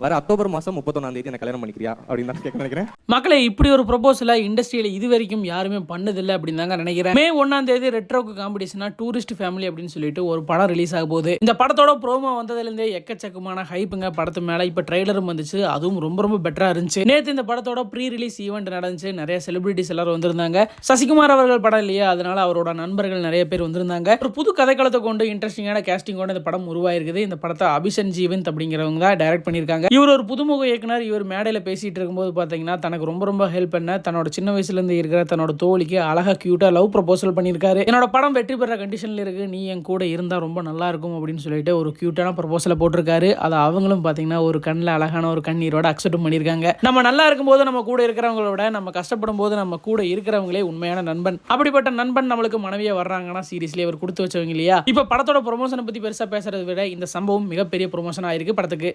வர அக்டோபர் மாசம் முப்பத்தொன்னாம் தேதி என்ன கல்யாணம் பண்ணிக்கிறியா? அப்படின்னு தான் கேட்க நினைக்கிறேன். மக்களை இப்படி ஒரு ப்ரொபோசலை இண்டஸ்ட்ரியில் இது வரைக்கும் யாருமே பண்ணதில்லை அப்படின்னு தாங்க நினைக்கிறேன். மே ஒன்னாம் தேதி ரெட்ரோக்கு காம்படிஷனா டூரிஸ்ட் ஃபேமிலி அப்படின்னு சொல்லிட்டு ஒரு படம் ரிலீஸ் ஆக போகுது. இந்த படத்தோட ப்ரோமோ வந்ததுலேருந்தே எக்கச்சக்கமான ஹைப்புங்க படத்து மேல. இப்போ ட்ரெய்லரும் வந்துச்சு. அதுவும் ரொம்ப ரொம்ப பெட்டரா இருந்துச்சு. நேற்று இந்த படத்தோட ப்ரீ ரிலீஸ் ஈவெண்ட் நடந்துச்சு. நிறைய செலிபிரிட்டிஸ் எல்லாரும் வந்திருந்தாங்க. சசிகுமார் அவர்கள் படம் இல்லையா? அதனால அவரோட நண்பர்கள் நிறைய பேர் வந்திருந்தாங்க. ஒரு புது கதைக்களத்தை கொண்டு இன்ட்ரெஸ்டிங்கான கேஸ்டிங்கோட இந்த படம் உருவாயிருக்குது. இந்த படத்தை அபிஷன் ஜீவந்த் அப்படிங்கிறவங்க தான் டைரக்ட் பண்ணியிருக்காங்க. இவர் ஒரு புதுமுக இயக்குனர் இவர் மேடையில் பேசிகிட்டு இருக்கும்போது பார்த்தீங்கன்னா தனக்கு ரொம்ப ரொம்ப ஹெல்ப் பண்ண தன்னோட சின்ன வயசுலேருந்து இருக்கிற தன்னோட தோழிக்கு அழகா க்யூட்டாக லவ் ப்ரப்போசல் பண்ணியிருக்காரு. என்னோட படம் வெற்றி பெற கண்டிஷனில் இருக்குது நீ என் கூட இருந்தால் ரொம்ப நல்லா இருக்கும் அப்படின்னு சொல்லிட்டு ஒரு க்யூட்டான ப்ரப்போசலை போட்டிருக்காரு. அதை அவங்களும் பார்த்தீங்கன்னா ஒரு கண்ணில் அழகான ஒரு கண்ணீரோட அக்செப்ட் பண்ணியிருக்காங்க. நம்ம நல்லா இருக்கும்போது நம்ம கூட இருக்கிறவங்களோட நம்ம கஷ்டப்படும் போது நம்ம கூட இருக்கிறவங்களே உண்மையான நண்பன். அப்படிப்பட்ட நண்பன் நம்மளுக்கு மனைவியா வர்றாங்கன்னா சீரியஸ்லி அவர் கொடுத்து வச்சவங்க இல்லையா? இப்போ படத்தோட ப்ரொமோஷனை பற்றி பெருசாக பேசுறதை விட இந்த சம்பவம் மிகப்பெரிய ப்ரொமோஷன் ஆயிருக்கு படத்துக்கு.